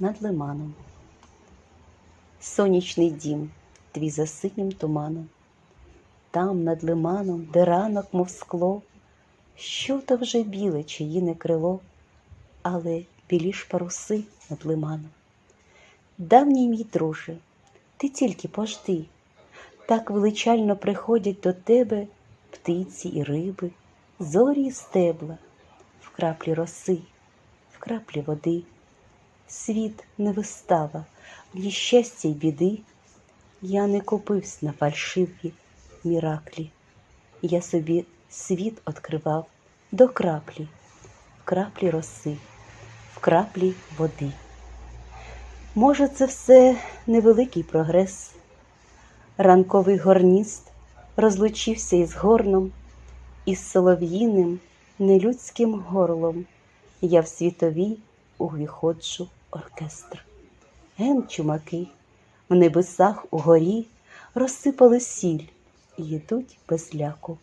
над лиманом. Сонячний дім, твій за синім туманом. Там над лиманом, де ранок, мов скло, що то вже біле чиїне крило, але білі ж паруси над лиманом. Давній мій друже, ти тільки пожди, так величально приходять до тебе птиці і риби, зорі і стебла, в краплі роси, в краплі води. Світ не вистава, ні щастя й біди. Я не купився на фальшиві міраклі. Я собі світ откривав до краплі, в краплі роси, в краплі води. Може, це все невеликий прогрес. Ранковий горніст розлучився із горном, із солов'їним, нелюдським горлом. Я в світовій увіходжу оркестр. Ген чумаки в небесах угорі розсипали сіль і йдуть без ляку.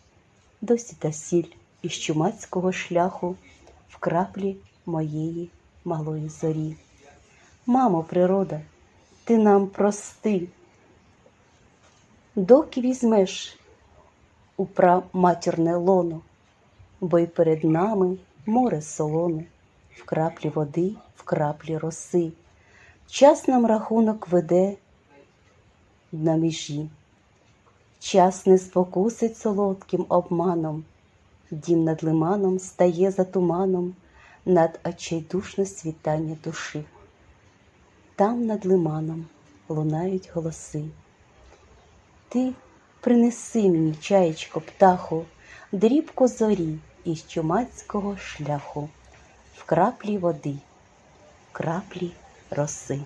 Досі та сіль із чумацького шляху в краплі моєї малої зорі. Мамо, природа, ти нам прости, доки візьмеш у праматірне лоно, бо й перед нами море солоне, в краплі води, в краплі роси. Час нам рахунок веде на межі. Час не спокусить солодким обманом, дім над лиманом стає за туманом над очайдушне світання душі. Там над лиманом лунають голоси. Ти принеси мені, чаєчко, птаху, дрібку зорі із чумацького шляху, в краплі води, в краплі роси.